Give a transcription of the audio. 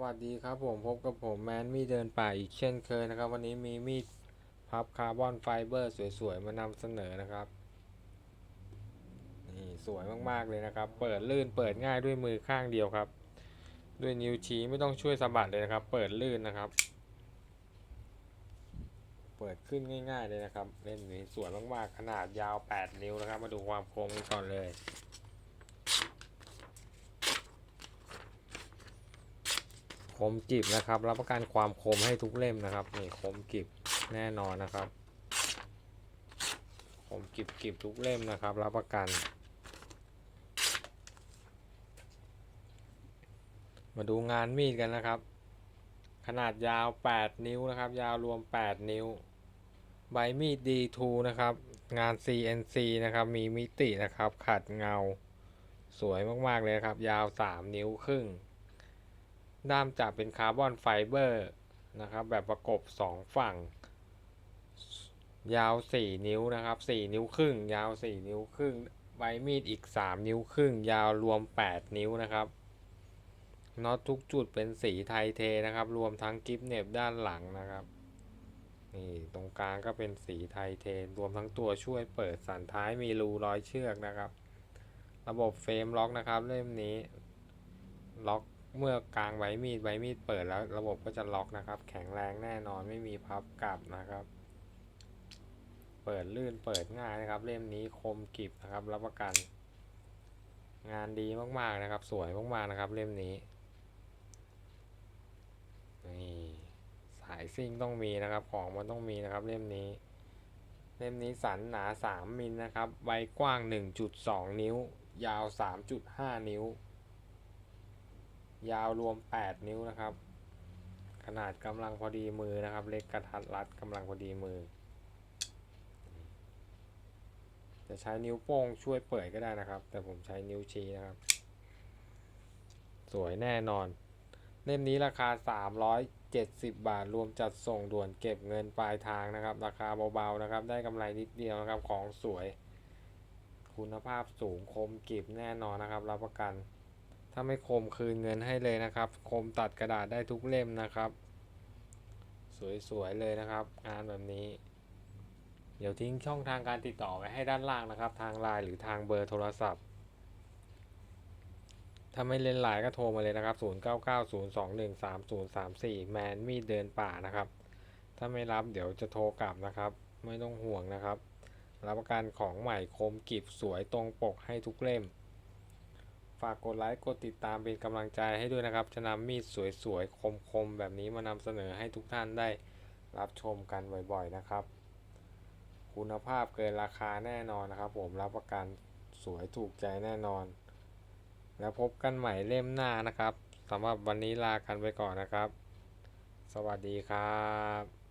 วัสดีครับผมพบกับผมแมนมีเดินป่าอีกเช่นเคยนะครับ วันนี้มีมีดพับคาร์บอนไฟเบอร์สวยๆ มานำเสนอนะครับนี่สวยมากๆเลยนะครับ เปิดลื่นเปิดง่ายด้วยมือข้างเดียวครับ ด้วยนิ้วชี้ไม่ต้องช่วยสะบัดเลยนะครับ เปิดลื่นนะครับ เปิดขึ้นง่าย ๆเลยนะครับ เล่นนี้สวยมากๆขนาดยาว 8 นิ้วนะครับ มาดูความคมกันก่อนเลย มกริบนะครับ รับประกันความคมให้ทุกเล่มนะครับนี่คมกริบแน่นอนนะครับ คมกริบกริบทุกเล่มนะครับ รับประกัน มาดูงานมีดกันนะครับ ขนาดยาว 8 นิ้วนะครับ ยาวรวม 8 นิ้ว ใบมีด D2 นะครับ งาน CNC นะครับ มีมิตินะครับ ขัดเงา สวยมาก ๆ เลยครับ ยาว 3 นิ้วครึ่ง ด้ามจับเป็นคาร์บอนไฟเบอร์นะครับแบบประกบ 2 ฝั่ง ยาว 4 นิ้วนะครับ 4 นิ้วครึ่ง ยาว 4 นิ้วครึ่งใบมีดอีก 3 นิ้วครึ่ง ยาวรวม 8 นิ้วนะครับน็อตทุกจุดเป็นสีไทเทนะครับ รวมทั้งกิฟเน็บด้านหลังนะครับนี่ตรงกลางก็เป็นสีไทเทนรวมทั้งตัวช่วยเปิดสันท้ายมีรูรอยเชือกนะครับ ระบบเฟรมล็อกนะครับ เล่มนี้ ล็อก เมื่อกลางใบมีดใบมีดเปิดแล้วระบบก็จะล็อกนะครับ แข็งแรงแน่นอนไม่มีพับกลับนะครับ เปิดลื่นเปิดง่ายนะครับ เล่มนี้คมกริบนะครับ รับประกัน งานดีมากๆนะครับ สวยมากๆนะครับ เล่มนี้นี่สายซิ่งต้องมีนะครับของมันต้องมีนะครับ เล่มนี้ เล่มนี้สันหนา 3มิลนะครับใบกว้าง 1.2 นิ้ว ยาว 3.5 นิ้ว ยาวรวม 8 นิ้วนะครับ ขนาดกำลังพอดีมือนะครับ เล็กกระทัดรัดกำลังพอดีมือ จะใช้นิ้วโป้งช่วยเปิดก็ได้นะครับ แต่ผมใช้นิ้วชี้นะครับ สวยแน่นอน เล่มนี้ราคา 370 บาทรวมจัดส่งด่วนเก็บเงินปลายทางนะครับ ราคาเบาๆนะครับ ได้กำไรนิดเดียวนะครับของสวย คุณภาพสูงคมกริบแน่นอนนะครับ รับประกัน ถ้าไม่คมคืนเงินให้เลยนะครับ คมตัดกระดาษได้ทุกเล่มนะครับ สวยๆเลยนะครับ งานแบบนี้ เดี๋ยวทิ้งช่องทางการติดต่อไว้ให้ด้านล่างนะครับ ทางไลน์หรือทางเบอร์โทรศัพท์ ถ้าไม่เล่นไลน์ก็โทรมาเลยนะครับ 0990213034 แมนมีดเดินป่านะครับ ถ้าไม่รับเดี๋ยวจะโทรกลับนะครับ ไม่ต้องห่วงนะครับ รับประกันของใหม่คมกริบสวยตรงปกให้ทุกเล่ม ฝากกดไลค์ กดติดตามเป็นกำลังใจให้ด้วยนะครับ จะนำมีดสวยๆ คมๆ แบบนี้มานำเสนอให้ทุกท่านได้รับชมกันบ่อยๆนะครับ คุณภาพเกินราคาแน่นอนนะครับ ผมรับประกันสวยถูกใจแน่นอน แล้วพบกันใหม่เล่มหน้านะครับสำหรับวันนี้ลากันไปก่อนนะครับ สวัสดีครับ